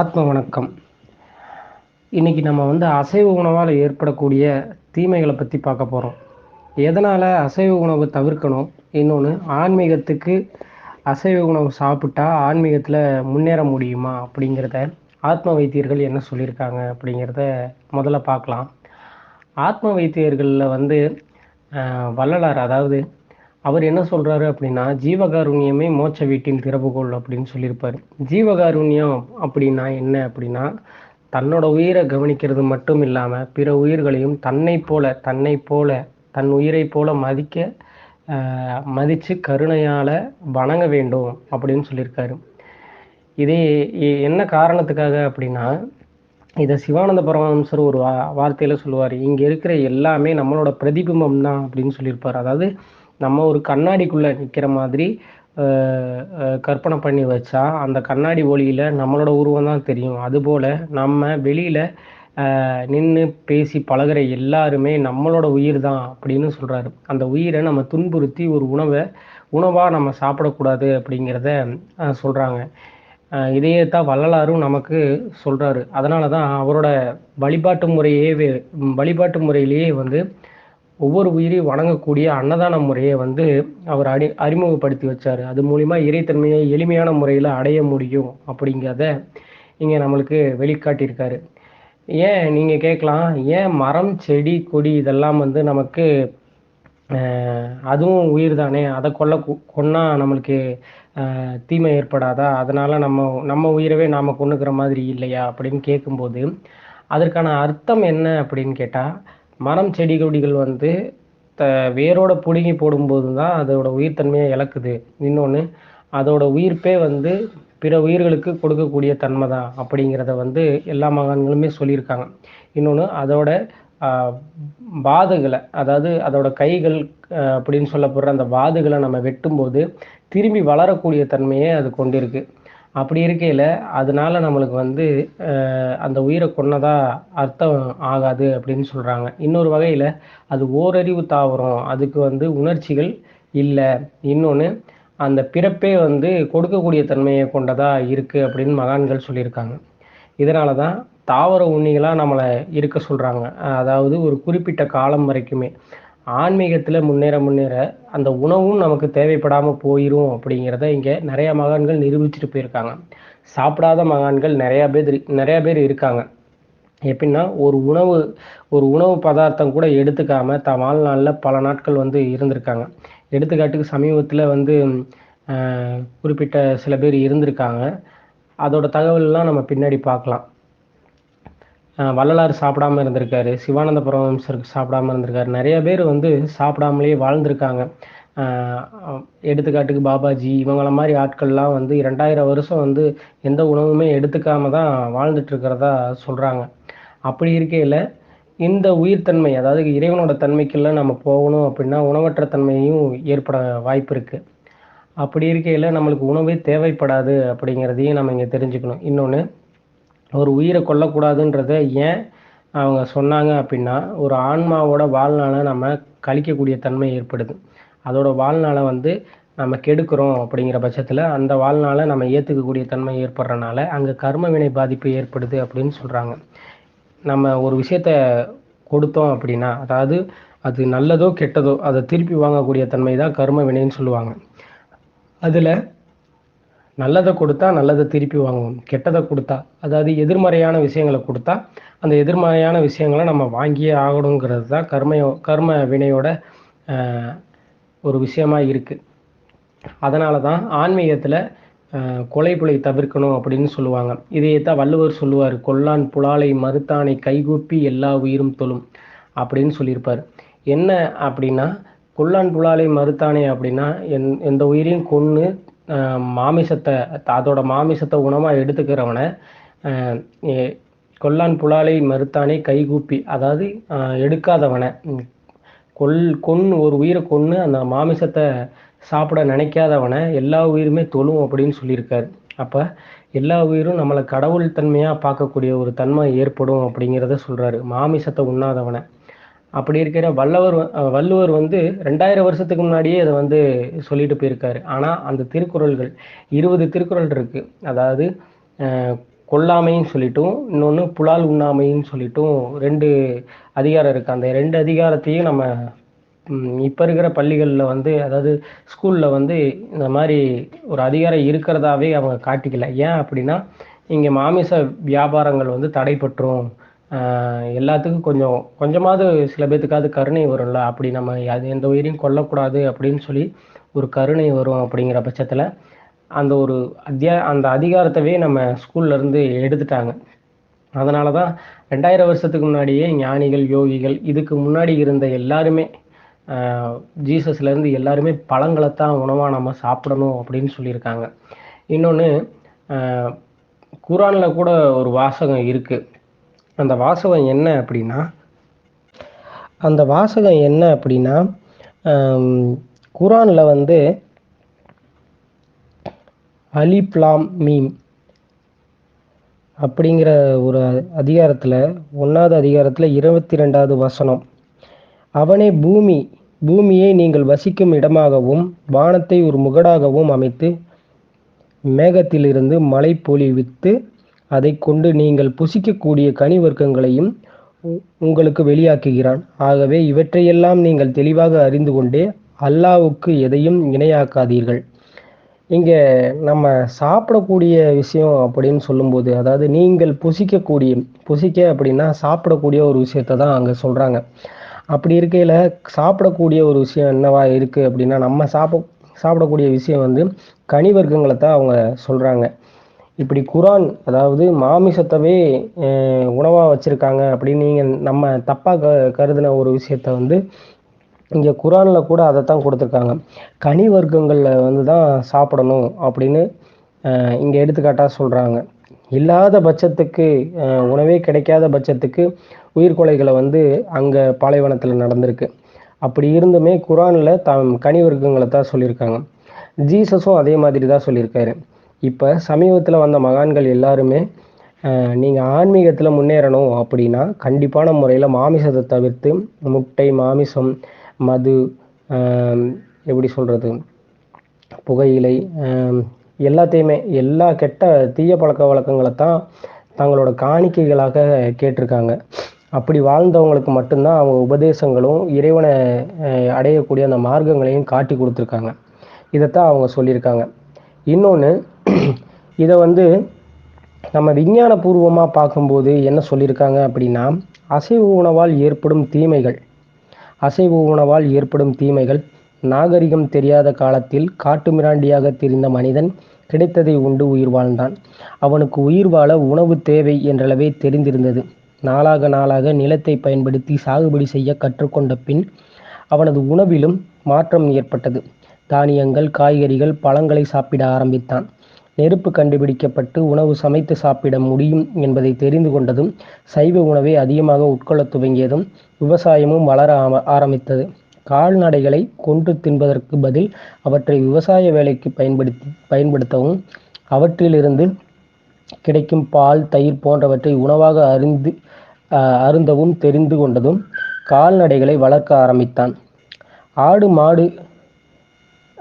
ஆத்ம வணக்கம். இன்னைக்கு நம்ம வந்து அசைவ உணவால் ஏற்படக்கூடிய தீமைகளை பற்றி பார்க்க போகிறோம் எதனால் அசைவ உணவு தவிர்க்கணும்? இன்னொன்று ஆன்மீகத்துக்கு அசைவ உணவு சாப்பிட்டா ஆன்மீகத்தில் முன்னேற முடியுமா? அப்படிங்கிறத ஆத்ம வைத்தியர்கள் என்ன சொல்லியிருக்காங்க அப்படிங்கிறத முதல்ல பார்க்கலாம். ஆத்ம வைத்தியர்களில் வந்து வள்ளலார் அதாவது அவர் என்ன சொல்றாரு அப்படின்னா ஜீவகாருண்யமே மோட்ச வீட்டின் திறப்புகோள் அப்படின்னு சொல்லியிருப்பாரு. ஜீவகாருண்யம் அப்படின்னா என்ன அப்படின்னா தன்னோட உயிரை கவனிக்கிறது மட்டும் இல்லாம பிற உயிர்களையும் தன்னை போல தன்னை போல தன் உயிரை போல மதிக்க மதித்து கருணையால் வணங்க வேண்டும் அப்படின்னு சொல்லியிருக்காரு. இதே என்ன காரணத்துக்காக அப்படின்னா இதை சிவானந்த பரமஹம்சர் ஒரு வா வார்த்தையில் சொல்லுவார். இங்கே இருக்கிற எல்லாமே நம்மளோட பிரதிபிம்பம் தான் அப்படின்னு சொல்லியிருப்பார். அதாவது நம்ம ஒரு கண்ணாடிக்குள்ள நிக்கிற மாதிரி கற்பனை பண்ணி வச்சா அந்த கண்ணாடி ஒளியில நம்மளோட உருவம் தான் தெரியும். அதுபோல் நம்ம வெளியில் நின்று பேசி பழகுற எல்லாருமே நம்மளோட உயிர் தான் அப்படின்னு சொல்றாரு. அந்த உயிரை நம்ம துன்புறுத்தி ஒரு உணவை உணவா நம்ம சாப்பிடக்கூடாது அப்படிங்கிறத சொல்கிறாங்க சொல்றாங்க. இதையே தான் வள்ளலாரும் நமக்கு சொல்றாரு. அதனால தான் அவரோட வழிபாட்டு முறையே வழிபாட்டு முறையிலேயே வந்து ஒவ்வொரு உயிரையும் வணங்கக்கூடிய அன்னதான முறையை வந்து அவர் அடி அறிமுகப்படுத்தி வச்சாரு. அது மூலியமா இறைத்தன்மையை எளிமையான முறையில் அடைய முடியும் அப்படிங்கிறத இங்க நம்மளுக்கு வெளிக்காட்டியிருக்காரு. ஏன் நீங்க கேட்கலாம்? ஏன் மரம் செடி கொடி இதெல்லாம் வந்து நமக்கு அதுவும் உயிர் தானே அதை கொல்ல கொன்னா நம்மளுக்கு ஆஹ் தீமை ஏற்படாதா? அதனால நம்ம நம்ம உயிரவே நாம கொன்னுக்கிற மாதிரி இல்லையா? அப்படின்னு கேட்கும்போது அதற்கான அர்த்தம் என்ன அப்படின்னு கேட்டால் மரம் செடி கொடிகள் வந்து த வேரோட பிடுங்கி போடும்போது தான் அதோட உயிர்த்தன்மையை இழக்குது. இன்னொன்று அதோட உயிர்ப்பே வந்து பிற உயிர்களுக்கு கொடுக்கக்கூடிய தன்மை தான் அப்படிங்கிறத வந்து எல்லா மகான்களுமே சொல்லியிருக்காங்க. இன்னொன்று அதோட வாதுகளை அதாவது அதோட கைகள் அப்படின்னு சொல்லப்படுற அந்த வாதுகளை நம்ம வெட்டும்போது திரும்பி வளரக்கூடிய தன்மையை அது கொண்டிருக்கு. அப்படி இருக்கையில் அதனால நம்மளுக்கு வந்து அந்த உயிரை கொன்னதா அர்த்தம் ஆகாது அப்படின்னு சொல்கிறாங்க இன்னொரு வகையில் அது ஓரறிவு தாவரம். அதுக்கு வந்து உணர்ச்சிகள் இல்லை. இன்னொன்று அந்த பிறப்பே வந்து கொடுக்கக்கூடிய தன்மையை கொண்டதாக இருக்குது அப்படின்னு மகான்கள் சொல்லியிருக்காங்க. இதனால தான் தாவர உண்ணிகளாக நம்மளை இருக்க சொல்கிறாங்க அதாவது ஒரு குறிப்பிட்ட காலம் வரைக்குமே. ஆன்மீகத்தில் முன்னேற முன்னேற அந்த உணவும் நமக்கு தேவைப்படாமல் போயிடும் அப்படிங்கிறத இங்கே நிறைய மகான்கள் நிரூபிச்சுட்டு போயிருக்காங்க. சாப்பிடாத மகான்கள் நிறையா பேர் நிறையா பேர் இருக்காங்க. எப்படின்னா ஒரு உணவு ஒரு உணவு பதார்த்தம் கூட எடுத்துக்காம தன் வாழ்நாளில் பல நாட்கள் வந்து இருந்திருக்காங்க. எடுத்துக்காட்டுக்கு சமீபத்தில் வந்து குறிப்பிட்ட சில பேர் இருந்திருக்காங்க. அதோட தகவல்லாம் நம்ம பின்னாடி பார்க்கலாம். வள்ளலார் சாப்பிடாம இருந்திருக்காரு. சிவானந்த பரமஹம்சருக்கு சாப்பிடாம இருந்திருக்காரு. நிறைய பேர் வந்து சாப்பிடாமலே வாழ்ந்திருக்காங்க. எடுத்துக்காட்டுக்கு பாபாஜி இவங்கள மாதிரி ஆட்கள்லாம் வந்து இரண்டாயிரம் வருஷம் வந்து எந்த உணவுமே எடுத்துக்காம தான் வாழ்ந்துட்டு இருக்கிறதா சொல்றாங்க. அப்படி இருக்கையில இந்த உயிர்த்தன்மை அதாவது இறைவனோட தன்மைக்குள்ள நம்ம போகணும் அப்படின்னா உணவற்ற தன்மையும் ஏற்பட வாய்ப்பு இருக்கு. அப்படி இருக்கையில நம்மளுக்கு உணவே தேவைப்படாது அப்படிங்கிறதையும் நம்ம இங்கே தெரிஞ்சுக்கணும். இன்னொன்று ஒரு உயிரை கொல்லக்கூடாதுன்றத ஏன் அவங்க சொன்னாங்க அப்படின்னா ஒரு ஆன்மாவோட வாழ்நாளை நம்ம கழிக்கக்கூடிய தன்மை ஏற்படுது. அதோட வாழ்நாளை வந்து நம்ம கெடுக்கிறோம் அப்படிங்கிற பட்சத்தில் அந்த வாழ்நாளை நம்ம ஏற்றுக்கக்கூடிய தன்மை ஏற்படுறனால அங்கே கர்ம வினை பாதிப்பு ஏற்படுது அப்படின்னு சொல்கிறாங்க நம்ம ஒரு விஷயத்த கொடுத்தோம் அப்படின்னா அதாவது அது நல்லதோ கெட்டதோ அதை திருப்பி வாங்கக்கூடிய தன்மை தான் கர்ம வினைன்னு சொல்லுவாங்க. அதில் நல்லதை கொடுத்தா நல்லதை திருப்பி வாங்குவோம். கெட்டதை கொடுத்தா அதாவது எதிர்மறையான விஷயங்களை கொடுத்தா அந்த எதிர்மறையான விஷயங்களை நம்ம வாங்கியே ஆகணுங்கிறது தான் கர்ம கர்ம வினையோட ஒரு விஷயமா இருக்குது அதனால தான் ஆன்மீகத்தில் கொலை புலை தவிர்க்கணும் அப்படின்னு சொல்லுவாங்க. இதையே தான் வள்ளுவர் சொல்லுவார் கொல்லான் புலாலை மறுத்தானை கைகூப்பி எல்லா உயிரும் தொழும் அப்படின்னு சொல்லியிருப்பார். என்ன அப்படின்னா கொல்லான் புலாலை மறுத்தானே அப்படின்னா எந் எந்த உயிரையும் கொன்று மாமிசத்தை அதோட மாமிசத்தை உணவாக எடுத்துக்கிறவனை கொல்லான் புலாலை மறுத்தானே கைகூப்பி அதாவது எடுக்காதவனை கொல் கொன்று ஒரு உயிரை கொன்று அந்த மாமிசத்தை சாப்பிட நினைக்காதவனை எல்லா உயிருமே தொழும் அப்படின்னு சொல்லியிருக்காரு. அப்போ எல்லா உயிரும் நம்மளை கடவுள் தன்மையாக பார்க்கக்கூடிய ஒரு தன்மை ஏற்படும் அப்படிங்கிறத சொல்கிறாரு மாமிசத்தை உண்ணாதவனை. அப்படி இருக்கிற வல்லவர் வள்ளுவர் வந்து ரெண்டாயிரம் வருஷத்துக்கு முன்னாடியே அதை வந்து சொல்லிட்டு போயிருக்காரு. ஆனால் அந்த திருக்குறள்கள் இருபது திருக்குறள் இருக்கு. அதாவது கொல்லாமைன்னு சொல்லிட்டும் இன்னொன்று புலால் உண்ணாமைன்னு சொல்லிட்டும் ரெண்டு அதிகாரம் இருக்குது அந்த ரெண்டு அதிகாரத்தையும் நம்ம இப்போ இருக்கிற பள்ளிகளில் வந்து அதாவது ஸ்கூலில் வந்து இந்த மாதிரி ஒரு அதிகாரம் இருக்கிறதாவே அவங்க காட்டிக்கல. ஏன் அப்படின்னா இங்கே மாமிச வியாபாரங்கள் வந்து தடைபற்றும் எல்லாத்துக்கும் கொஞ்சம் கொஞ்சமாவது சில பேர்த்துக்காவது கருணை வரும்ல? அப்படி நம்ம அது எந்த உயிரையும் கொல்லக்கூடாது அப்படின்னு சொல்லி ஒரு கருணை வரும் அப்படிங்கிற பட்சத்தில் அந்த ஒரு அத்தியா அந்த அதிகாரத்தவே நம்ம ஸ்கூல்லேருந்து எடுத்துட்டாங்க. அதனால தான் ரெண்டாயிரம் வருஷத்துக்கு முன்னாடியே ஞானிகள் யோகிகள் இதுக்கு முன்னாடி இருந்த எல்லாருமே ஜீசஸ்லேருந்து எல்லாருமே பழங்களை தான் உணவாக நம்ம சாப்பிடணும் அப்படின்னு சொல்லியிருக்காங்க. இன்னொன்று குரானில் கூட ஒரு வாசகம் இருக்குது அந்த வாசகம் என்ன அப்படின்னா அந்த வாசகம் என்ன அப்படின்னா குரானில் வந்து அலிப்லாம் மீம் அப்படிங்கிற ஒரு அதிகாரத்தில் ஒன்றாவது அதிகாரத்தில் இருபத்தி ரெண்டாவது வசனம். அவனே பூமி பூமியை நீங்கள் வசிக்கும் இடமாகவும் வானத்தை ஒரு முகடாகவும் அமைத்து மேகத்திலிருந்து மழை பொழிவித்து அதை கொண்டு நீங்கள் புசிக்கக்கூடிய கனி வர்க்கங்களையும் உங்களுக்கு வெளியாக்குகிறான். ஆகவே இவற்றையெல்லாம் நீங்கள் தெளிவாக அறிந்து கொண்டே அல்லாவுக்கு எதையும் இணையாக்காதீர்கள். இங்கே நம்ம சாப்பிடக்கூடிய விஷயம் அப்படின்னு சொல்லும்போது அதாவது நீங்கள் புசிக்கக்கூடிய புசிக்க அப்படின்னா சாப்பிடக்கூடிய ஒரு விஷயத்த தான் அங்கே சொல்கிறாங்க அப்படி இருக்கையில் சாப்பிடக்கூடிய ஒரு விஷயம் என்னவா இருக்குது அப்படின்னா நம்ம சாப்பிட சாப்பிடக்கூடிய விஷயம் வந்து கனி வர்க்கங்களை தான் அவங்க சொல்கிறாங்க இப்படி குரான் அதாவது மாமிசத்தவே உணவாக வச்சுருக்காங்க அப்படின்னு நீங்கள் நம்ம தப்பாக க கருதின ஒரு விஷயத்த வந்து இங்கே குரானில் கூட அதை தான் கொடுத்துருக்காங்க. கனி வர்க்கங்களில் வந்து தான் சாப்பிடணும் அப்படின்னு இங்கே எடுத்துக்காட்டாக சொல்கிறாங்க இல்லாத பட்சத்துக்கு உணவே கிடைக்காத பட்சத்துக்கு உயிர்கொலைகளை வந்து அங்கே பாலைவனத்தில் நடந்திருக்கு. அப்படி இருந்துமே குரானில் தாம் கனி வர்க்கங்களை தான் சொல்லியிருக்காங்க. ஜீசஸும் அதே மாதிரி தான் சொல்லியிருக்காரு. இப்போ சமீபத்தில் வந்த மகான்கள் எல்லாருமே நீங்கள் ஆன்மீகத்தில் முன்னேறணும் அப்படின்னா கண்டிப்பான முறையில் மாமிசத்தை தவிர்த்து முட்டை மாமிசம் மது எப்படி சொல்கிறது புகையிலை எல்லாத்தையுமே எல்லா கெட்ட தீய பழக்க வழக்கங்களை தான் தங்களோட காணிக்கைகளாக கேட்டிருக்காங்க. அப்படி வாழ்ந்தவங்களுக்கு மட்டும்தான் அவங்க உபதேசங்களும் இறைவனை அடையக்கூடிய அந்த மார்க்கங்களையும் காட்டி கொடுத்துருக்காங்க. இதைத்தான் அவங்க சொல்லியிருக்காங்க. இன்னொன்று இதை வந்து நம்ம விஞ்ஞானபூர்வமாக பார்க்கும்போது என்ன சொல்லியிருக்காங்க அப்படின்னா அசைவு உணவால் ஏற்படும் தீமைகள் அசைவு உணவால் ஏற்படும் தீமைகள் நாகரிகம் தெரியாத காலத்தில் காட்டுமிராண்டியாக தெரிந்த மனிதன் கிடைத்ததை உண்டு உயிர் வாழ்ந்தான். அவனுக்கு உயிர் வாழ உணவு தேவை என்றளவே தெரிந்திருந்தது. நாளாக நாளாக நிலத்தை பயன்படுத்தி சாகுபடி செய்ய கற்றுக்கொண்ட பின் அவனது உணவிலும் மாற்றம் ஏற்பட்டது. தானியங்கள் காய்கறிகள் பழங்களை சாப்பிட ஆரம்பித்தான். நெருப்பு கண்டுபிடிக்கப்பட்டு உணவு சமைத்து சாப்பிட முடியும் என்பதை தெரிந்து கொண்டதும் சைவ உணவை அதிகமாக உட்கொள்ளத் துவங்கியதும் விவசாயமும் வளர ஆரம்பித்தது. கால்நடைகளை கொன்று தின்பதற்கு பதில் அவற்றை விவசாய வேலைக்கு பயன்படுத்தி பயன்படுத்தவும் அவற்றிலிருந்து கிடைக்கும் பால் தயிர் போன்றவற்றை உணவாக அருந்து அருந்தவும் தெரிந்து கொண்டதும் கால்நடைகளை வளர்க்க ஆரம்பித்தான். ஆடு மாடு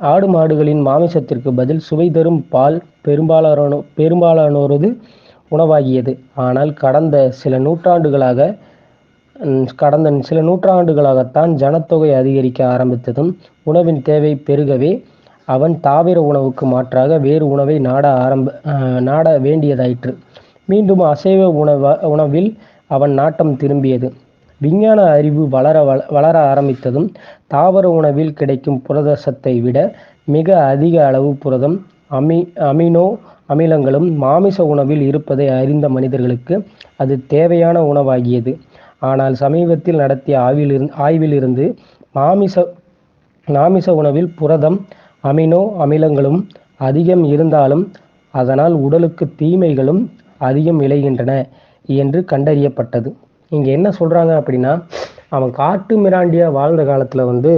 ஆடு மாடுகளின் மாமிசத்திற்கு பதில் சுவை தரும் பால் பெரும்பாலானோ பெரும்பாலானோரது உணவாகியது. ஆனால் கடந்த சில நூற்றாண்டுகளாக கடந்த சில நூற்றாண்டுகளாகத்தான் ஜனத்தொகை அதிகரிக்க ஆரம்பித்ததும் உணவின் தேவை பெருகவே அவன் தாவர உணவுக்கு மாற்றாக வேறு உணவை நாட ஆரம்ப நாட வேண்டியதாயிற்று. மீண்டும் அசைவ உணவ உணவில் அவன் நாட்டம் திரும்பியது. விஞ்ஞான அறிவு வளர வளர ஆரம்பித்ததும் தாவர உணவில் கிடைக்கும் புரதசத்தை விட மிக அதிக அளவு புரதம் அமி அமினோ அமிலங்களும் மாமிச உணவில் இருப்பதை அறிந்த மனிதர்களுக்கு அது தேவையான உணவாகியது. ஆனால் சமீபத்தில் நடத்திய ஆய்விலிருந்து ஆய்விலிருந்து மாமிச மாமிச உணவில் புரதம் அமினோ அமிலங்களும் அதிகம் இருந்தாலும் அதனால் உடலுக்கு தீமைகளும் அதிகம் விளைகின்றன என்று கண்டறியப்பட்டது. இங்கே என்ன சொல்கிறாங்க அப்படின்னா அவன் காட்டு மிராண்டியாக வாழ்ந்த காலத்தில் வந்து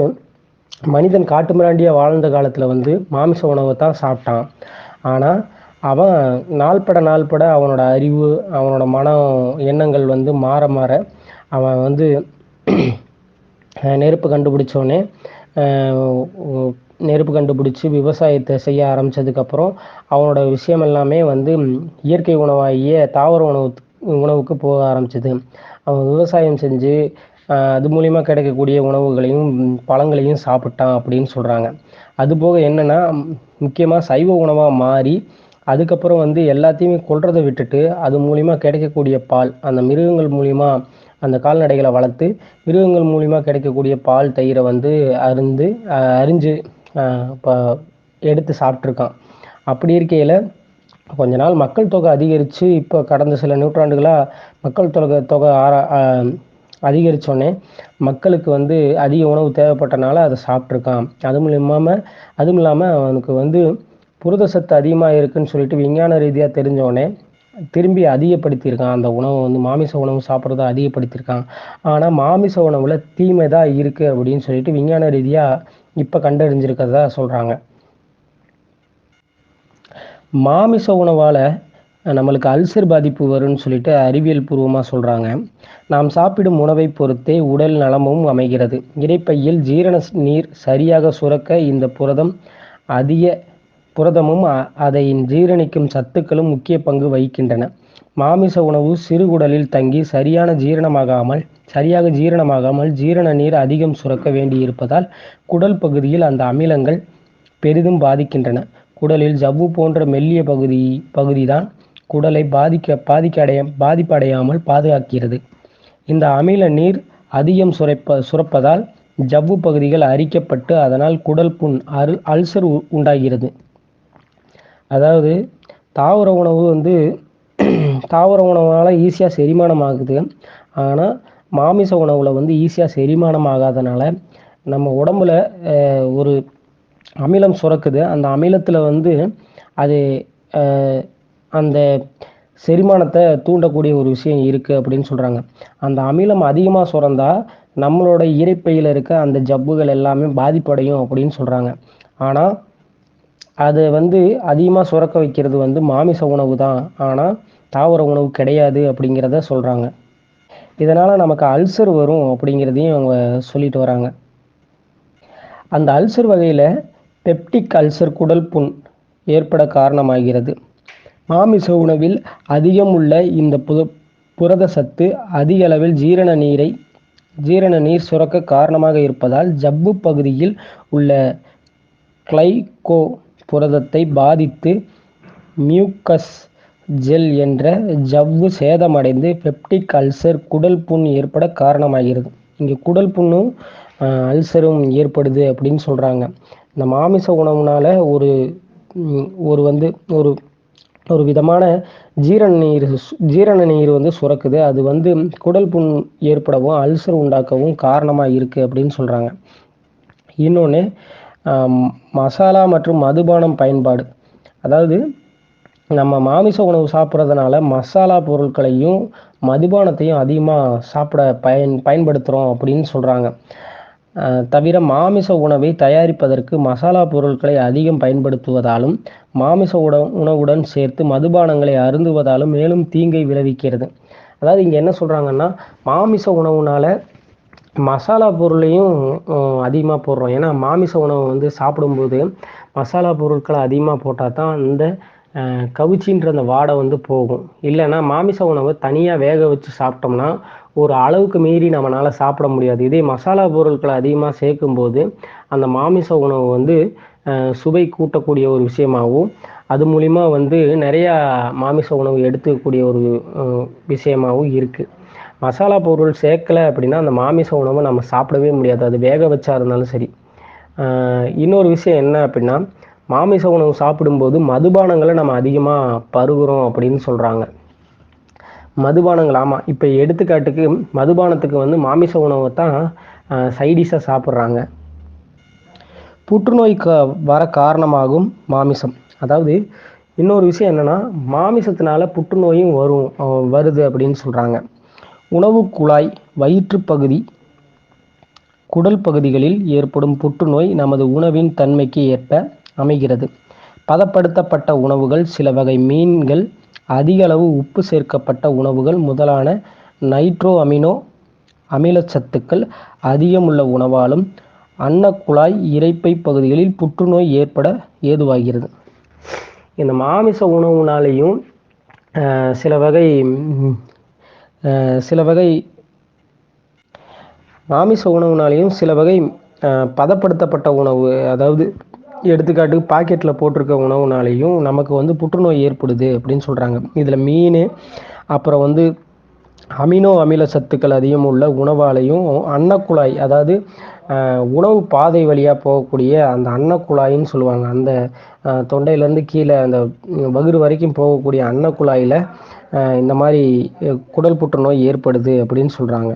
மனிதன் காட்டு மிராண்டியாக வாழ்ந்த காலத்தில் வந்து மாமிச உணவை தான் சாப்பிட்டான். ஆனால் அவன் நாள்பட நாள்பட அவனோட அறிவு அவனோட மனம் எண்ணங்கள் வந்து மாற மாற அவன் வந்து நெருப்பு கண்டுபிடிச்சோடனே நெருப்பு கண்டுபிடிச்சி விவசாயத்தை செய்ய ஆரம்பித்ததுக்கப்புறம் அவனோட விஷயம் எல்லாமே வந்து இயற்கை உணவாகிய தாவர உணவு உணவுக்கு போக ஆரம்பிச்சது. அவன் விவசாயம் செஞ்சு அது மூலிமா கிடைக்கக்கூடிய உணவுகளையும் பழங்களையும் சாப்பிட்டான் அப்படின்னு சொல்கிறாங்க அதுபோக என்னென்னா முக்கியமாக சைவ உணவாக மாறி அதுக்கப்புறம் வந்து எல்லாத்தையுமே கொல்றதை விட்டுட்டு அது மூலிமா கிடைக்கக்கூடிய பால் அந்த மிருகங்கள் மூலிமா அந்த கால்நடைகளை வளர்த்து மிருகங்கள் மூலிமா கிடைக்கக்கூடிய பால் தயிரை வந்து அருந்து அரிஞ்சு இப்போ எடுத்து சாப்பிட்ருக்கான் அப்படி இருக்கையில் கொஞ்ச நாள் மக்கள் தொகை அதிகரித்து இப்போ கடந்த சில நூற்றாண்டுகளாக மக்கள் தொகை தொகை ஆரா அதிகரித்தோடனே மக்களுக்கு வந்து அதிக உணவு தேவைப்பட்டனால அதை சாப்பிட்ருக்கான் அதுவும் இல்லாமல் அதுவும் இல்லாமல் அவனுக்கு வந்து புரத சத்து அதிகமாக இருக்குன்னு சொல்லிட்டு விஞ்ஞான ரீதியாக தெரிஞ்சோடனே திரும்பி அதிகப்படுத்தியிருக்கான். அந்த உணவை வந்து மாமிச உணவு சாப்பிட்றத அதிகப்படுத்தியிருக்கான். ஆனால் மாமிச உணவில் தீமை தான் இருக்குது அப்படின்னு சொல்லிட்டு விஞ்ஞான ரீதியாக இப்போ கண்டறிஞ்சிருக்கிறதா சொல்கிறாங்க மாமிச உணவால் நம்மளுக்கு அல்சர் பாதிப்பு வரும்னு சொல்லிட்டு அறிவியல் பூர்வமாக சொல்கிறாங்க நாம் சாப்பிடும் உணவை பொறுத்தே உடல் நலமும் அமைகிறது. இறைப்பையில் ஜீரண நீர் சரியாக சுரக்க இந்த புரதம் அதிக புரதமும் அதை ஜீரணிக்கும் சத்துக்களும் முக்கிய பங்கு வகிக்கின்றன. மாமிச உணவு சிறுகுடலில் தங்கி சரியான ஜீரணமாகாமல் சரியாக ஜீரணமாகாமல் ஜீரண நீர் அதிகம் சுரக்க வேண்டியிருப்பதால் குடல் பகுதியில் அந்த அமிலங்கள் பெரிதும் பாதிக்கின்றன. குடலில் ஜவ்வு போன்ற மெல்லிய பகுதி பகுதிதான் குடலை பாதிக்க பாதிக்க அடைய பாதிப்படையாமல் பாதுகாக்கிறது. இந்த அமில நீர் அதிகம் சுரைப்ப சுரப்பதால் ஜவ்வு பகுதிகள் அரிக்கப்பட்டு அதனால் குடல் புண் அரு அல்சர் உண்டாகிறது. அதாவது தாவர உணவு வந்து தாவர உணவுனால ஈஸியாக செரிமானம் ஆகுது ஆனால் மாமிச உணவில் வந்து ஈஸியாக செரிமானம் ஆகாதனால நம்ம உடம்புல ஒரு அமிலம் சுரக்குது. அந்த அமிலத்தில் வந்து அது அந்த செரிமானத்தை தூண்டக்கூடிய ஒரு விஷயம் இருக்குது அப்படின்னு சொல்கிறாங்க அந்த அமிலம் அதிகமாக சுரந்தால் நம்மளோட இறைப்பையில் இருக்க அந்த ஜப்புகள் எல்லாமே பாதிப்படையும் அப்படின்னு சொல்கிறாங்க ஆனால் அதை வந்து அதிகமாக சுரக்க வைக்கிறது வந்து மாமிச உணவு தான். ஆனால் தாவர உணவு கிடையாது அப்படிங்கிறத சொல்கிறாங்க இதனால் நமக்கு அல்சர் வரும் அப்படிங்கிறதையும் அவங்க சொல்லிட்டு வராங்க. அந்த அல்சர் வகையில் பெப்டிக் அல்சர் குடல் புண் ஏற்பட காரணமாகிறது. மாமிச உணவில் அதிகம் உள்ள இந்த புத புரத சத்து அதிக அளவில் ஜீரண நீரை ஜீரண நீர் சுரக்க காரணமாக இருப்பதால் ஜப்பு பகுதியில் உள்ள கிளைகோ புரதத்தை பாதித்து மியூக்கஸ் ஜெல் என்ற ஜவ்வு சேதமடைந்து பெப்டிக் அல்சர் குடல் புண் ஏற்பட காரணமாகிறது. இங்கே குடல் புண்ணும் அல்சரும் ஏற்படுது அப்படின்னு சொல்கிறாங்க இந்த மாமிச உணவுனால ஒரு ஒரு வந்து ஒரு ஒரு விதமான ஜீரண நீர் ஜீரண நீர் வந்து சுரக்குது. அது வந்து குடல் புண் ஏற்படவும் அல்சர் உண்டாக்கவும் காரணமாக இருக்குது அப்படின்னு சொல்கிறாங்க இன்னொன்று மசாலா மற்றும் மதுபானம் பயன்பாடு. அதாவது நம்ம மாமிச உணவு சாப்பிட்றதுனால மசாலா பொருட்களையும் மதுபானத்தையும் அதிகமாக சாப்பிட பயன் பயன்படுத்துகிறோம் அப்படின்னு சொல்கிறாங்க தவிர மாமிச உணவை தயாரிப்பதற்கு மசாலா பொருட்களை அதிகம் பயன்படுத்துவதாலும் மாமிச உண உணவுடன் சேர்த்து மதுபானங்களை அருந்துவதாலும் மேலும் தீங்கை விளைவிக்கிறது. அதாவது இங்கே என்ன சொல்கிறாங்கன்னா மாமிச உணவுனால மசாலா பொருளையும் அதிகமாக போடுறோம். ஏன்னா மாமிச உணவு வந்து சாப்பிடும்போது மசாலா பொருட்களை அதிகமாக போட்டால் தான் அந்த கவுச்சின்ற அந்த வாடை வந்து போகும். இல்லைன்னா மாமிச உணவை தனியாக வேக வச்சு சாப்பிட்டோம்னா ஒரு அளவுக்கு மீறி நம்மளால் சாப்பிட முடியாது. இதே மசாலா பொருட்களை அதிகமாக சேர்க்கும்போது அந்த மாமிச உணவு வந்து சுவை கூட்டக்கூடிய ஒரு விஷயமாகவும் அது மூலிமா வந்து நிறையா மாமிச உணவு எடுத்துக்கக்கூடிய ஒரு விஷயமாகவும் இருக்குது மசாலா பொருள் சேர்க்கலை அப்படின்னா அந்த மாமிச உணவை நம்ம சாப்பிடவே முடியாது. அது வேக வச்சா இருந்தாலும் சரி. இன்னொரு விஷயம் என்ன அப்படின்னா மாமிச உணவு சாப்பிடும்போது மதுபானங்களை நம்ம அதிகமாக பருகுறோம் அப்படின்னு சொல்கிறாங்க மதுபானங்கள் ஆமாம் இப்போ எடுத்துக்காட்டுக்கு மதுபானத்துக்கு வந்து மாமிச உணவை தான் சைடிஷாக சாப்பிட்றாங்க. புற்றுநோய்க்கு வர காரணமாகும் மாமிசம். அதாவது இன்னொரு விஷயம் என்னென்னா மாமிசத்தினால புற்றுநோயும் வரும் வருது அப்படின்னு சொல்கிறாங்க உணவு குழாய் வயிற்றுப்பகுதி குடல் பகுதிகளில் ஏற்படும் புற்றுநோய் நமது உணவின் தன்மைக்கு ஏற்ப அமைகிறது. பதப்படுத்தப்பட்ட உணவுகள் சில வகை மீன்கள் அதிக அளவு உப்பு சேர்க்கப்பட்ட உணவுகள் முதலான நைட்ரோ அமினோ அமிலச்சத்துக்கள் அதிகமுள்ள உணவாலும் அன்னக்குழாய் இரைப்பை பகுதிகளில் புற்றுநோய் ஏற்பட ஏதுவாகிறது. இந்த மாமிச உணவுனாலேயும் சில வகை சில வகை மாமிச உணவுனாலேயும் சில வகை பதப்படுத்தப்பட்ட உணவு அதாவது எடுத்துக்காட்டுக்கு பாக்கெட்டில் போட்டிருக்க உணவுனாலேயும் நமக்கு வந்து புற்றுநோய் ஏற்படுது அப்படின்னு சொல்கிறாங்க இதில் மீன் அப்புறம் வந்து அமினோ அமில சத்துக்கள் அதிகம் உள்ள உணவாலையும் அன்னக்குழாய் அதாவது உணவு பாதை வழியாக போகக்கூடிய அந்த அன்னக்குழாயின்னு சொல்லுவாங்க. அந்த தொண்டையிலேருந்து கீழே அந்த வகுறு வரைக்கும் போகக்கூடிய அன்னக்குழாயில் இந்த மாதிரி குடல் புற்றுநோய் ஏற்படுது அப்படின்னு சொல்கிறாங்க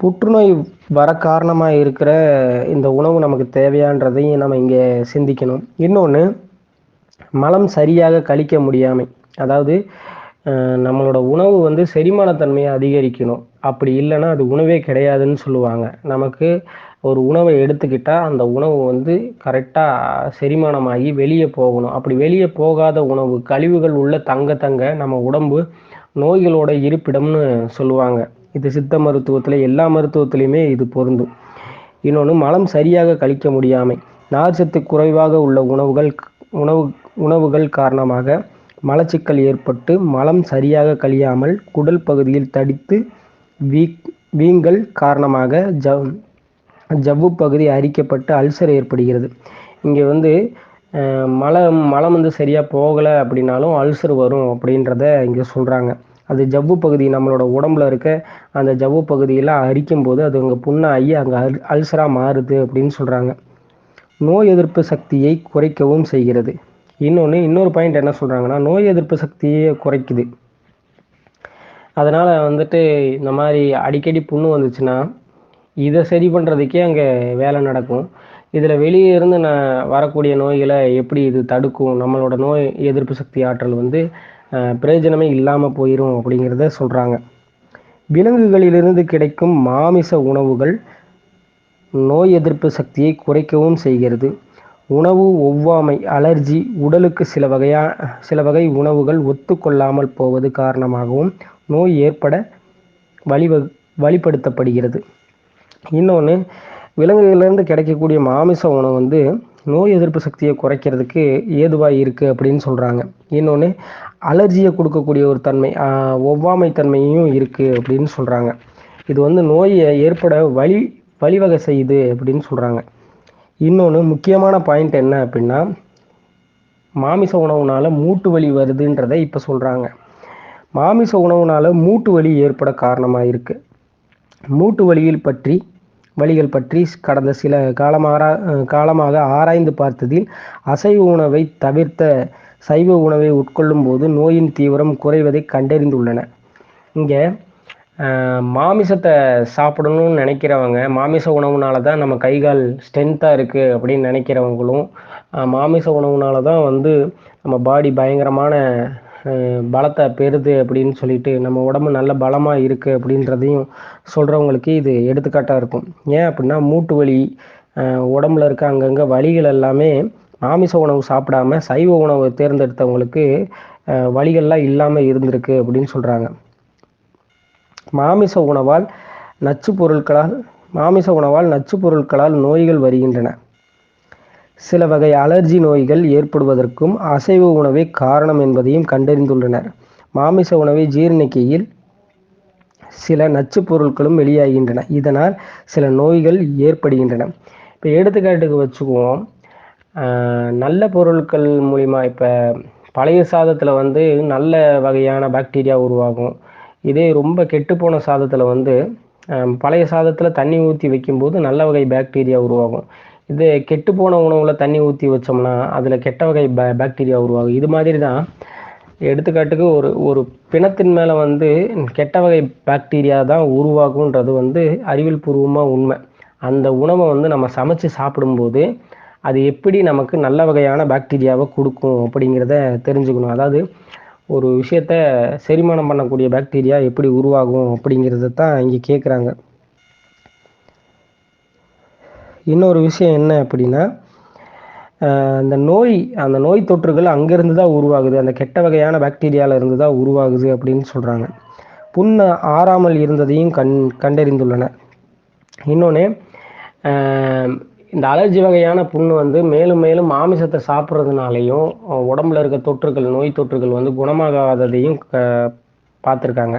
புற்றுநோய் வர காரணமாக இருக்கிற இந்த உணவு நமக்கு தேவையான்றதையும் நம்ம இங்கே சிந்திக்கணும். இன்னொன்று மலம் சரியாக கழிக்க முடியாமை. அதாவது நம்மளோட உணவு வந்து செரிமானத்தன்மையை அதிகரிக்கணும். அப்படி இல்லைன்னா அது உணவே கிடையாதுன்னு சொல்லுவாங்க. நமக்கு ஒரு உணவை எடுத்துக்கிட்டால் அந்த உணவு வந்து கரெக்டாக செரிமானமாகி வெளியே போகணும். அப்படி வெளியே போகாத உணவு கழிவுகள் உள்ள தங்க தங்க நம்ம உடம்பு நோய்களோட இருப்பிடம்னு சொல்லுவாங்க. இது சித்த மருத்துவத்தில் எல்லா மருத்துவத்திலையுமே இது பொருந்தும். இன்னொன்று மலம் சரியாக கழிக்க முடியாமை. நார்ச்சத்து குறைவாக உள்ள உணவுகள் உணவு உணவுகள் காரணமாக மலச்சிக்கல் ஏற்பட்டு மலம் சரியாக கழியாமல் குடல் பகுதியில் தடித்து வீ வீங்கல் காரணமாக ஜவ் ஜவ்வு பகுதி அரிக்கப்பட்டு அல்சர் ஏற்படுகிறது. இங்கே வந்து மலம் மலம் வந்து சரியாக போகலை அப்படின்னாலும் அல்சர் வரும் அப்படின்றத இங்கே சொல்கிறாங்க அது ஜவ்வு பகுதி நம்மளோட உடம்புல இருக்க அந்த ஜவ்வு பகுதியெல்லாம் அரிக்கும் போது அது அங்கே புண்ணாகி அங்கே அல் அல்சராக மாறுது அப்படின்னு சொல்கிறாங்க நோய் எதிர்ப்பு சக்தியை குறைக்கவும் செய்கிறது. இன்னொன்று இன்னொரு பாயிண்ட் என்ன சொல்கிறாங்கன்னா நோய் எதிர்ப்பு சக்தியை குறைக்குது. அதனால் வந்துட்டு இந்த மாதிரி அடிக்கடி புண்ணு வந்துச்சுன்னா இதை சரி பண்ணுறதுக்கே அங்கே வேலை நடக்கும். இதில் வெளியே இருந்து நான் வரக்கூடிய நோய்களை எப்படி இது தடுக்கும்? நம்மளோட நோய் எதிர்ப்பு சக்தி ஆற்றல் வந்து பிரயோஜனமே இல்லாமல் போயிடும் அப்படிங்கிறத சொல்கிறாங்க விலங்குகளிலிருந்து கிடைக்கும் மாமிச உணவுகள் நோய் எதிர்ப்பு சக்தியை குறைக்கவும் செய்கிறது. உணவு ஒவ்வாமை அலர்ஜி உடலுக்கு சில வகையா சில வகை உணவுகள் ஒத்துக்கொள்ளாமல் போவது காரணமாகவும் நோய் ஏற்பட வழிவ வழிப்படுத்தப்படுகிறது. இன்னொன்று விலங்குகளிலிருந்து கிடைக்கக்கூடிய மாமிச உணவு வந்து நோய் எதிர்ப்பு சக்தியை குறைக்கிறதுக்கு ஏதுவாக இருக்குது அப்படின்னு சொல்கிறாங்க இன்னொன்று அலர்ஜியை கொடுக்கக்கூடிய ஒரு தன்மை ஒவ்வாமை தன்மையும் இருக்குது அப்படின்னு சொல்கிறாங்க இது வந்து நோயை ஏற்பட வழி வழிவகை செய்யுது அப்படின்னு சொல்கிறாங்க இன்னொன்று முக்கியமான பாயிண்ட் என்ன அப்படின்னா மாமிச உணவுனால் மூட்டு வலி வருதுன்றதை இப்போ சொல்கிறாங்க மாமிச உணவுனால் மூட்டு வலி ஏற்பட காரணமாக இருக்குது மூட்டு வலியில் பற்றி வழிகள் பற்றி கடந்த சில காலமாக காலமாக ஆராய்ந்து பார்த்ததில் அசைவ உணவை தவிர்த்த சைவ உணவை உட்கொள்ளும் போது நோயின் தீவிரம் குறைவதை கண்டறிந்துள்ளன. இங்கே மாமிசத்தை சாப்பிடணும்னு நினைக்கிறவங்க மாமிச உணவுனால தான் நம்ம கைகால் ஸ்ட்ரென்த்தாக இருக்குது அப்படின்னு நினைக்கிறவங்களும் மாமிச உணவுனால தான் வந்து நம்ம பாடி பயங்கரமான பலத்தை பெறுது அப்படின்னு சொல்லிட்டு நம்ம உடம்பு நல்ல பலமாக இருக்குது அப்படின்றதையும் சொல்கிறவங்களுக்கு இது எடுத்துக்காட்டாக இருக்கும். ஏன் அப்படின்னா மூட்டு வலி உடம்புல இருக்க அங்கங்கே வலிகள் எல்லாமே மாமிச உணவு சாப்பிடாம சைவ உணவு தேர்ந்தெடுத்தவங்களுக்கு வலிகள்லாம் இல்லாமல் இருந்திருக்கு அப்படின்னு சொல்கிறாங்க மாமிச உணவால் நச்சு பொருட்களால் மாமிச உணவால் நச்சு பொருட்களால் நோய்கள் வருகின்றன. சில வகை அலர்ஜி நோய்கள் ஏற்படுவதற்கும் அசைவ உணவே காரணம் என்பதையும் கண்டறிந்துள்ளனர். மாமிச உணவை ஜீரணிக்கையில் சில நச்சு பொருட்களும் வெளியாகின்றன. இதனால் சில நோய்கள் ஏற்படுகின்றன. இப்போ எடுத்துக்காட்டுக்கு வச்சுக்குவோம். நல்ல பொருட்கள் மூலிமா இப்போ பழைய சாதத்தில் வந்து நல்ல வகையான பாக்டீரியா உருவாகும். இதே ரொம்ப கெட்டுப்போன சாதத்தில் வந்து பழைய சாதத்தில் தண்ணி ஊற்றி வைக்கும்போது நல்ல வகை பாக்டீரியா உருவாகும். இது கெட்டுப்போன உணவில் தண்ணி ஊற்றி வச்சோம்னா அதில் கெட்ட வகை பே பாக்டீரியா உருவாகும். இது மாதிரி தான் எடுத்துக்காட்டுக்கு ஒரு ஒரு பிணத்தின் மேலே வந்து கெட்ட வகை பாக்டீரியா தான் உருவாகுன்றது வந்து அறிவியல் பூர்வமாக உண்மை. அந்த உணவை வந்து நம்ம சமைச்சு சாப்பிடும்போது அது எப்படி நமக்கு நல்ல வகையான பாக்டீரியாவை கொடுக்கும் அப்படிங்கிறத தெரிஞ்சுக்கணும். அதாவது ஒரு விஷயத்த செரிமானம் பண்ணக்கூடிய பாக்டீரியா எப்படி உருவாகும் அப்படிங்கிறத தான் இங்கே கேட்குறாங்க இன்னொரு விஷயம் என்ன அப்படின்னா அந்த நோய் அந்த நோய் தொற்றுகள் அங்கேருந்து தான் உருவாகுது. அந்த கெட்ட வகையான பாக்டீரியாவில் இருந்து தான் உருவாகுது அப்படின்னு சொல்கிறாங்க புண்ணு ஆறாமல் இருந்ததையும் கண் கண்டறிந்துள்ளனர் இன்னொன்று இந்த அலர்ஜி வகையான புண்ணு வந்து மேலும் மேலும் மாமிசத்தை சாப்பிட்றதுனாலையும் உடம்புல இருக்க தொற்றுகள் நோய் தொற்றுகள் வந்து குணமாகாததையும் பார்த்துருக்காங்க.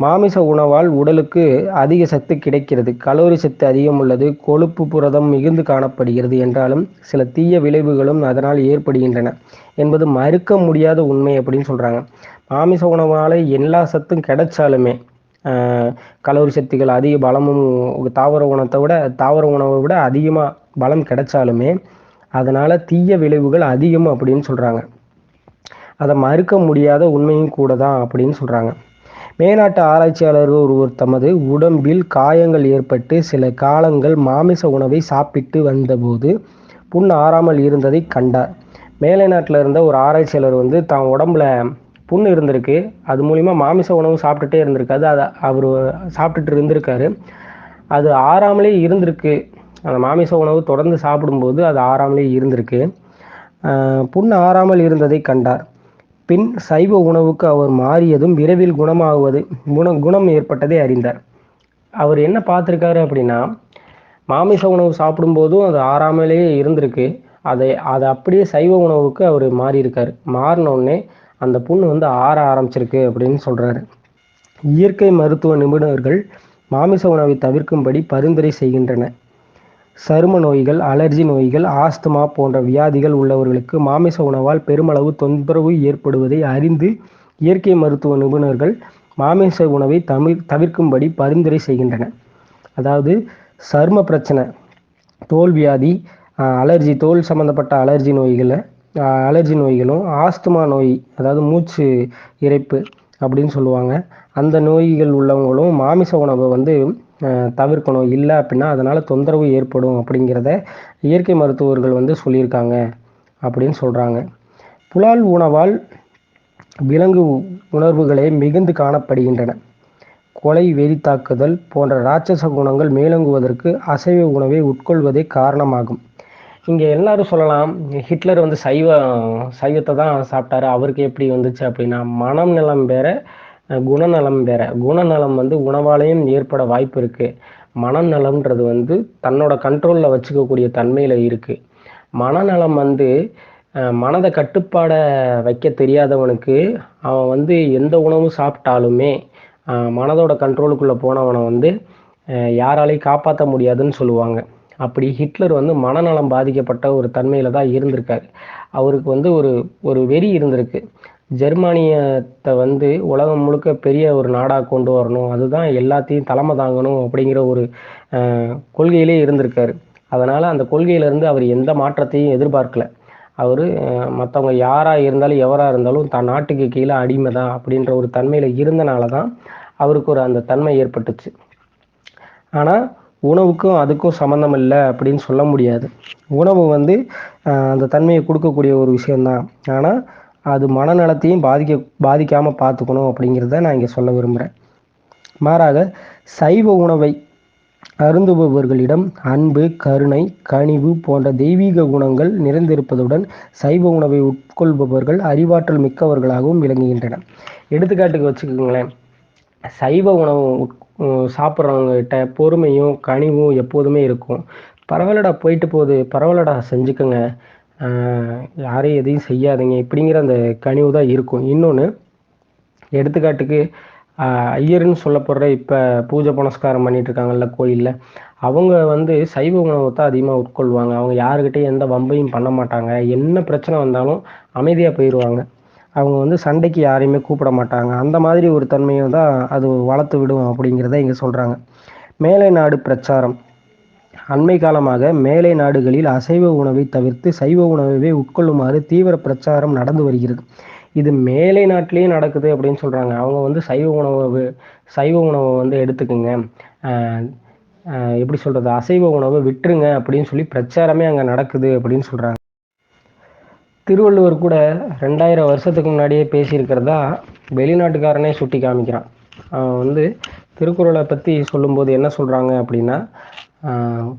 மாமிச உணவால் உடலுக்கு அதிக சத்து கிடைக்கிறது. கலோரி சத்து அதிகம் உள்ளது. கொழுப்பு புரதம் மிகுந்து காணப்படுகிறது என்றாலும் சில தீய விளைவுகளும் அதனால் ஏற்படுகின்றன என்பது மறுக்க முடியாத உண்மை அப்படின்னு சொல்கிறாங்க மாமிச உணவால் எல்லா சத்தும் கிடைச்சாலுமே கலோரி சக்திகள் அதிக பலமும் தாவர உணத்தை விட தாவர உணவை விட அதிகமாக பலம் கிடைச்சாலுமே அதனால் தீய விளைவுகள் அதிகம் அப்படின்னு சொல்கிறாங்க அதை மறுக்க முடியாத உண்மையும் கூட தான் அப்படின்னு சொல்கிறாங்க மேநாட்டு ஆராய்ச்சியாளர்கள் ஒருவர் தமது உடம்பில் காயங்கள் ஏற்பட்டு சில காலங்கள் மாமிச உணவை சாப்பிட்டு வந்தபோது புண் ஆறாமல் இருந்ததை கண்டார். மேலை நாட்டில் இருந்த ஒரு ஆராய்ச்சியாளர் வந்து தான் உடம்புல புண் இருந்திருக்கு. அது மூலிமா மாமிச உணவு சாப்பிட்டுட்டே இருந்திருக்காது அதை அவர் சாப்பிட்டுட்டு இருந்திருக்காரு. அது ஆறாமலே இருந்திருக்கு. அந்த மாமிச உணவு தொடர்ந்து சாப்பிடும்போது அது ஆறாமலே இருந்திருக்கு. புண் ஆறாமல் இருந்ததை கண்டார். பின் சைவ உணவுக்கு அவர் மாறியதும் விரைவில் குணமாகுவது குண குணம் ஏற்பட்டதை அறிந்தார். அவர் என்ன பார்த்துருக்காரு அப்படின்னா மாமிச உணவு சாப்பிடும்போதும் அது ஆறாமலேயே இருந்திருக்கு. அதை அதை அப்படியே சைவ உணவுக்கு அவர் மாறியிருக்கார். மாறினோடனே அந்த புண்ணு வந்து ஆற ஆரம்பிச்சிருக்கு அப்படின்னு சொல்கிறாரு இயற்கை மருத்துவ நிபுணர்கள் மாமிச உணவை தவிர்க்கும்படி பரிந்துரை செய்கின்றன சரும நோய்கள் அலர்ஜி நோய்கள் ஆஸ்துமா போன்ற வியாதிகள் உள்ளவர்களுக்கு மாமிச உணவால் பெருமளவு தொந்தரவு ஏற்படுவதை அறிந்து இயற்கை மருத்துவ நிபுணர்கள் மாமிச உணவை தமிழ் தவிர்க்கும்படி பரிந்துரை செய்கின்றன அதாவது சரும பிரச்சனை தோல் வியாதி அலர்ஜி தோல் சம்மந்தப்பட்ட அலர்ஜி நோய்களை அலர்ஜி நோய்களும் ஆஸ்துமா நோய் அதாவது மூச்சு இறைப்பு அப்படின்னு சொல்லுவாங்க. அந்த நோய்கள் உள்ளவங்களும் மாமிச உணவை வந்து தவிர்க்கணும். இல்லை அப்படின்னா அதனால் தொந்தரவு ஏற்படும் அப்படிங்கிறத இயற்கை மருத்துவர்கள் வந்து சொல்லியிருக்காங்க அப்படின்னு சொல்கிறாங்க புலால் உணவால் விலங்கு உணர்வுகளே மிகுந்து காணப்படுகின்றன. கொலை வெறி தாக்குதல் போன்ற ராட்சச குணங்கள் மேலோங்குவதற்கு அசைவ உணவை உட்கொள்வதே காரணமாகும். இங்கே எல்லாரும் சொல்லலாம் ஹிட்லர் வந்து சைவ சைவத்தை தான் சாப்பிட்டாரு. அவருக்கு எப்படி வந்துச்சு அப்படின்னா மனம் நலம் வேற குணநலம் வேற. குணநலம் வந்து உணவாலையும் ஏற்பட வாய்ப்பு இருக்கு. மனநலம்ன்றது வந்து தன்னோட கண்ட்ரோலில் வச்சுக்கக்கூடிய தன்மையில் இருக்கு. மனநலம் வந்து மனதை கட்டுப்பாட வைக்க தெரியாதவனுக்கு அவன் வந்து எந்த உணவும் சாப்பிட்டாலுமே மனதோட கண்ட்ரோலுக்குள்ளே போனவனை வந்து யாராலையும் காப்பாற்ற முடியாதுன்னு சொல்லுவாங்க. அப்படி ஹிட்லர் வந்து மனநலம் பாதிக்கப்பட்ட ஒரு தன்மையில் தான் இருந்திருக்காரு. அவருக்கு வந்து ஒரு ஒரு வெறி இருந்திருக்கு. ஜெர்மானியத்தை வந்து உலகம் முழுக்க பெரிய ஒரு நாடாக கொண்டு வரணும். அதுதான் எல்லாத்தையும் தலைமை தாங்கணும் அப்படிங்கிற ஒரு கொள்கையிலே இருந்திருக்காரு. அதனால் அந்த கொள்கையிலேருந்து அவர் எந்த மாற்றத்தையும் எதிர்பார்க்கல. அவர் மற்றவங்க யாராக இருந்தாலும் எவராக இருந்தாலும் தன் நாட்டுக்கு கீழே அடிமை தான் அப்படின்ற ஒரு தன்மையில் இருந்தனால தான் அவருக்கு ஒரு அந்த தன்மை ஏற்பட்டுச்சு. ஆனால் உணவுக்கும் அதுக்கும் சம்மந்தம் இல்லை அப்படின்னு சொல்ல முடியாது. உணவு வந்து அந்த தன்மையை கொடுக்கக்கூடிய ஒரு விஷயந்தான் ஆனால் அது மனநலத்தையும் பாதிக்க பாதிக்காமல் பார்த்துக்கணும் அப்படிங்கிறத நான் இங்கே சொல்ல விரும்புகிறேன் மாறாக சைவ உணவை அருந்துபவர்களிடம் அன்பு கருணை கனிவு போன்ற தெய்வீக குணங்கள் நிறைந்திருப்பதுடன் சைவ உணவை உட்கொள்பவர்கள் அறிவாற்றல் மிக்கவர்களாகவும் விளங்குகின்றன எடுத்துக்காட்டுக்கு வச்சுக்கோங்களேன். சைவ உணவு சாப்பிட்றவங்ககிட்ட பொறுமையும் கனிவும் எப்போதுமே இருக்கும். பரவாயில்லடா போயிட்டு போகுது. பரவாயில்லடா செஞ்சுக்கோங்க. யாரையும் எதையும் செய்யாதீங்க. இப்படிங்கிற அந்த கனிவு தான் இருக்கும். இன்னொன்று எடுத்துக்காட்டுக்கு ஐயர்னு சொல்லப்படுற இப்போ பூஜை புனஸ்காரம் பண்ணிட்டு இருக்காங்கல்ல கோயிலில் அவங்க வந்து சைவ உணவை தான் அதிகமாக உட்கொள்வாங்க. அவங்க யாருக்கிட்டையும் எந்த வம்பையும் பண்ண மாட்டாங்க. என்ன பிரச்சனை வந்தாலும் அமைதியாக போயிடுவாங்க அவங்க வந்து சண்டைக்கு யாரையுமே கூப்பிட மாட்டாங்க. அந்த மாதிரி ஒரு தன்மையை தான் அது வளர்த்து விடும் அப்படிங்கிறத இங்கே சொல்கிறாங்க மேலை நாடு பிரச்சாரம். அண்மை காலமாக மேலை நாடுகளில் அசைவ உணவை தவிர்த்து சைவ உணவை உட்கொள்ளுமாறு தீவிர பிரச்சாரம் நடந்து வருகிறது. இது மேலை நாட்டிலேயே நடக்குது அப்படின்னு சொல்கிறாங்க அவங்க வந்து சைவ உணவு சைவ உணவை வந்து எடுத்துக்குங்க. எப்படி சொல்கிறது அசைவ உணவை விட்டுருங்க அப்படின்னு சொல்லி பிரச்சாரமே அங்கே நடக்குது அப்படின்னு சொல்கிறாங்க திருவள்ளுவர் கூட ரெண்டாயிரம் வருஷத்துக்கு முன்னாடியே பேசியிருக்கிறதா வெளிநாட்டுக்காரனே சுட்டி காமிக்கிறான். அவன் வந்து திருக்குறளை பற்றி சொல்லும்போது என்ன சொல்கிறாங்க அப்படின்னா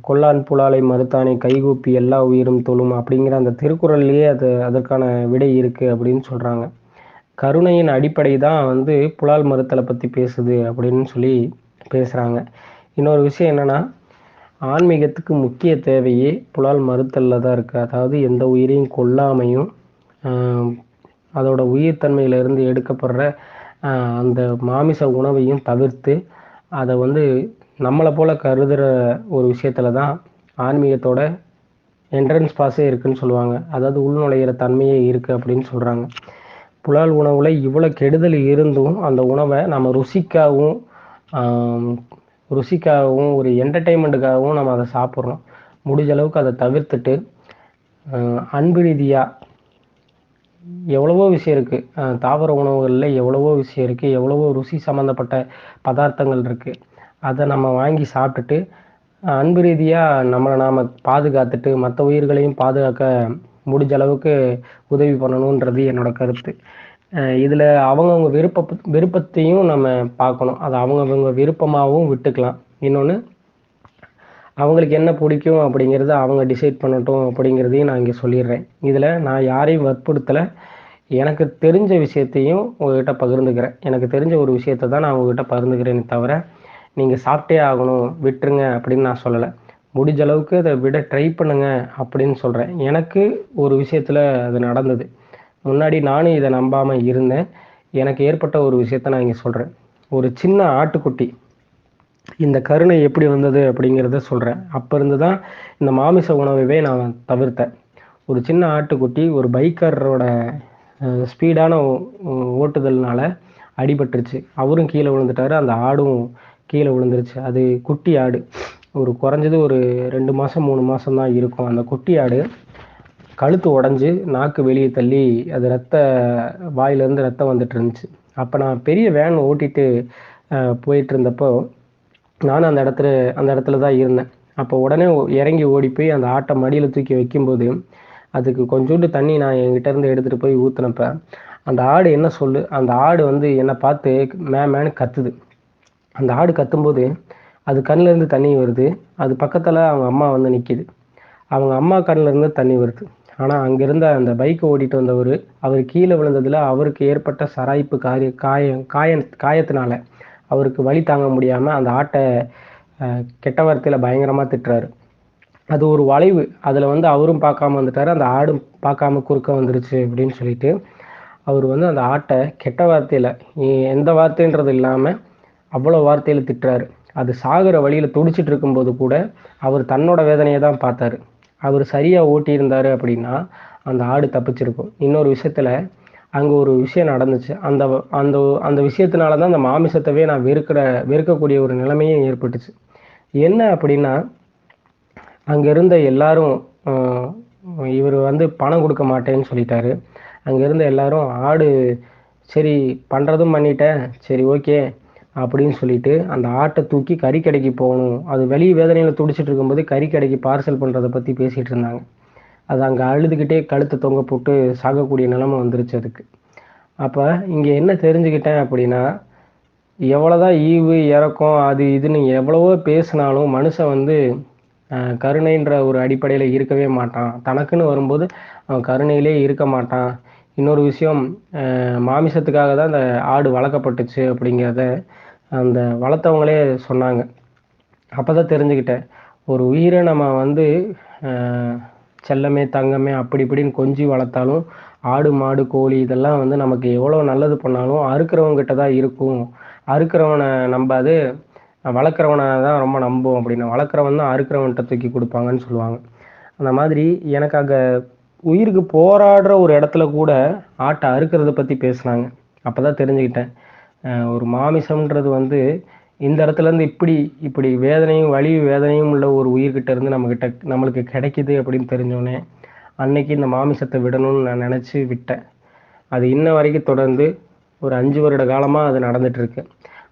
கொல்லான் புலாலை மறுத்தானை கைகூப்பி எல்லா உயிரும் தொழும் அப்படிங்கிற அந்த திருக்குறள்லேயே அது அதற்கான விடை இருக்குது அப்படின்னு சொல்கிறாங்க கருணையின் அடிப்படை தான் வந்து புலால் மறுத்தலை பற்றி பேசுது அப்படின்னு சொல்லி பேசுகிறாங்க இன்னொரு விஷயம் என்னென்னா ஆன்மீகத்துக்கு முக்கிய தேவையே புலால் மறுத்தலில் தான் இருக்குது அதாவது எந்த உயிரையும் கொல்லாமையும் ஆஹ், அதோட உயிர்த்தன்மையிலிருந்து எடுக்கப்படுற அந்த மாமிச உணவையும் தவிர்த்து அதை வந்து நம்மளை போல் கருதுகிற ஒரு விஷயத்தில் தான் ஆன்மீகத்தோட என்ட்ரன்ஸ் பாஸே இருக்குன்னு சொல்லுவாங்க. அதாவது உள்நுழையிற தன்மையே இருக்குது அப்படின்னு சொல்கிறாங்க புலால் உணவில் இவ்வளோ கெடுதல் இருந்தும் அந்த உணவை நம்ம ருசிக்காகவும் ருசிக்காகவும் ஒரு என்டர்டெயின்மெண்ட்டுக்காகவும் நம்ம அதை சாப்பிட்றோம் முடிஞ்ச அளவுக்கு அதை தவிர்த்துட்டு அன்பு ரீதியாக எவ்வளவோ விஷயம் இருக்குது தாவர உணவுகளில் எவ்வளவோ விஷயம் இருக்குது எவ்வளவோ ருசி சம்மந்தப்பட்ட பதார்த்தங்கள் இருக்குது அதை நம்ம வாங்கி சாப்பிட்டுட்டு அன்பு ரீதியாக நம்மளை நாம் பாதுகாத்துட்டு மற்ற உயிர்களையும் பாதுகாக்க முடிஞ்ச அளவுக்கு உதவி பண்ணணுன்றது என்னோட கருத்து. இதில் அவங்கவுங்க விருப்ப விருப்பத்தையும் நம்ம பார்க்கணும். அதை அவங்கவங்க விருப்பமாகவும் விட்டுக்கலாம். இன்னொன்று அவங்களுக்கு என்ன பிடிக்கும் அப்படிங்கிறத அவங்க டிசைட் பண்ணட்டும் அப்படிங்கிறதையும் நான் இங்கே சொல்லிடுறேன். இதில் நான் யாரையும் வற்புறுத்தலை. எனக்கு தெரிஞ்ச விஷயத்தையும் உங்ககிட்ட பகிர்ந்துக்கிறேன். எனக்கு தெரிஞ்ச ஒரு விஷயத்தை தான் நான் உங்ககிட்ட பகிர்ந்துக்கிறேனே தவிர நீங்கள் சாப்பிட்டே ஆகணும் விட்டுருங்க அப்படின்னு நான் சொல்லலை. முடிஞ்ச அளவுக்கு அதை விட ட்ரை பண்ணுங்க அப்படின்னு சொல்கிறேன் எனக்கு ஒரு விஷயத்தில் அது நடந்தது. முன்னாடி நானும் இதை நம்பாமல் இருந்தேன். எனக்கு ஏற்பட்ட ஒரு விஷயத்த நான் இங்கே சொல்கிறேன் ஒரு சின்ன ஆட்டுக்குட்டி. இந்த கருணை எப்படி வந்தது அப்படிங்கிறத சொல்கிறேன் அப்போ இருந்து தான் இந்த மாமிச உணவைவே நான் தவிர்த்தேன். ஒரு சின்ன ஆட்டுக்குட்டி ஒரு பைக்கரோட ஸ்பீடான ஓட்டுதல்னால அடிபட்டுருச்சு. அவரும் கீழே விழுந்துட்டாரு. அந்த ஆடும் கீழே விழுந்துருச்சு. அது குட்டி ஆடு. ஒரு குறைஞ்சது ஒரு ரெண்டு மாதம் மூணு மாதம் தான் இருக்கும். அந்த குட்டி ஆடு கழுத்து உடஞ்சி நாக்கு வெளியே தள்ளி அது ரத்த வாயிலேருந்து ரத்தம் வந்துட்டு இருந்துச்சு. அப்போ நான் பெரிய வேன் ஓட்டிட்டு போயிட்டு இருந்தப்போ நானும் அந்த இடத்துல அந்த இடத்துல தான் இருந்தேன். அப்போ உடனே இறங்கி ஓடி போய் அந்த ஆட்டை மடியில் தூக்கி வைக்கும்போது அதுக்கு கொஞ்சோண்டு தண்ணி நான் என்கிட்ட இருந்து எடுத்துகிட்டு போய் ஊற்றுனப்ப அந்த ஆடு என்ன சொல்லு அந்த ஆடு வந்து என்னை பார்த்து மேமேனு கத்துது. அந்த ஆடு கத்தும்போது அது கண்ணிலேருந்து தண்ணி வருது அது பக்கத்தில் அவங்க அம்மா வந்து நிற்கிது அவங்க அம்மா கண்ணிலேருந்து தண்ணி வருது. ஆனால் அங்கிருந்த அந்த பைக்கை ஓட்டிட்டு வந்தவர் அவர் கீழே விழுந்ததில் அவருக்கு ஏற்பட்ட சராய்ப்பு காரிய காயம் காய காயத்தினால அவருக்கு வழி தாங்க முடியாமல் அந்த ஆட்டை கெட்ட வார்த்தையில் பயங்கரமாக திட்டுறாரு. அது ஒரு வளைவு. அதில் வந்து அவரும் பார்க்காம வந்துட்டார். அந்த ஆடும் பார்க்காம குறுக்க வந்துருச்சு அப்படின்னு சொல்லிட்டு அவர் வந்து அந்த ஆட்டை கெட்ட வார்த்தையில் எந்த வார்த்தைன்றது இல்லாமல் அவ்வளோ வார்த்தையில் திட்டுறாரு. அது சாகிற வழியில் துடிச்சிட்டு இருக்கும்போது கூட அவர் தன்னோட வேதனையை தான் பார்த்தாரு. அவர் சரியாக ஓட்டியிருந்தார் அப்படின்னா அந்த ஆடு தப்பிச்சிருக்கும். இன்னொரு விஷயத்தில் அங்கே ஒரு விஷயம் நடந்துச்சு. அந்த அந்த அந்த விஷயத்தினால தான் அந்த மாமிசத்தவே நான் வெறுக்கிற வெறுக்கக்கூடிய ஒரு நிலைமையும் ஏற்பட்டுச்சு. என்ன அப்படின்னா அங்கே இருந்த எல்லாரும் இவர் வந்து பணம் கொடுக்க மாட்டேன்னு சொல்லிட்டாரு. அங்கே இருந்த எல்லாரும் ஆடு சரி பண்ணுறதும் பண்ணிட்டேன். சரி ஓகே. அப்படின்னு சொல்லிட்டு அந்த ஆட்டை தூக்கி கறிக்கடைக்கு போகணும். அது வெளி வேதனையில் துடிச்சிட்டு இருக்கும்போது கறிக்கடைக்கு பார்சல் பண்ணுறதை பற்றி பேசிகிட்டு இருந்தாங்க. அது அங்கே அழுதுகிட்டே கழுத்தை தொங்க போட்டு சாகக்கூடிய நிலமை வந்துருச்சு அதுக்கு. அப்போ இங்கே என்ன தெரிஞ்சுக்கிட்டேன் அப்படின்னா எவ்வளோதான் ஈவு இறக்கம் அது இதுன்னு எவ்வளவோ பேசினாலும் மனுஷன் வந்து கருணைன்ற ஒரு அடிப்படையில் இருக்கவே மாட்டான். தனக்குன்னு வரும்போது அவன் கருணையிலே இருக்க மாட்டான். இன்னொரு விஷயம் மாமிசத்துக்காக தான் அந்த ஆடு வளர்க்கப்பட்டுச்சு அப்படிங்கிறத அந்த வளர்த்தவங்களே சொன்னாங்க. அப்போ தான் தெரிஞ்சுக்கிட்டேன். ஒரு உயிரை நம்ம வந்து செல்லமே தங்கமே அப்படி இப்படின்னு கொஞ்சி வளர்த்தாலும் ஆடு மாடு கோழி இதெல்லாம் வந்து நமக்கு எவ்வளோ நல்லது பண்ணாலும் அறுக்கிறவங்கிட்ட தான் இருக்கும். அறுக்கிறவனை நம்பாது வளர்க்குறவனை தான் ரொம்ப நம்பும் அப்படின்னு. வளர்க்குறவன் தான் அறுக்கிறவன்கிட்ட தூக்கி கொடுப்பாங்கன்னு சொல்லுவாங்க. அந்த மாதிரி எனக்கு அங்கே உயிருக்கு போராடுற ஒரு இடத்துல கூட ஆட்டை அறுக்கிறத பற்றி பேசுனாங்க. அப்போ தான் தெரிஞ்சுக்கிட்டேன். ஒரு மாமிசம்ன்றது வந்து இந்த இடத்துல இருந்து இப்படி இப்படி வேதனையும் வலி வேதனையும் உள்ள ஒரு உயிர்கிட்ட இருந்து நம்மக்கிட்ட நம்மளுக்கு கிடைக்குது அப்படின்னு தெரிஞ்சோடனே அன்னைக்கு இந்த மாமிசத்தை விடணும்னு நான் நினச்சி விட்டேன். அது இன்ன வரைக்கும் தொடர்ந்து ஒரு அஞ்சு வருட காலமாக அது நடந்துகிட்ருக்கு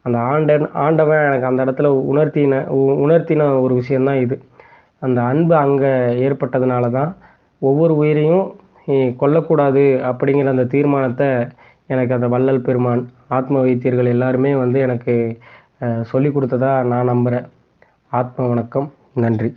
அந்த ஆண்டன் ஆண்டவன் எனக்கு அந்த இடத்துல உணர்த்தின உ- உணர்த்தின ஒரு விஷயந்தான் இது. அந்த அன்பு அங்கே ஏற்பட்டதுனால தான் ஒவ்வொரு உயிரையும் கொல்லக்கூடாது அப்படிங்கிற அந்த தீர்மானத்தை எனக்கு அந்த வள்ளல் பெருமான் ஆத்ம வைத்தியர்கள் எல்லாருமே வந்து எனக்கு சொல்லி கொடுத்ததா நான் நம்புகிறேன் ஆத்ம வணக்கம் நன்றி.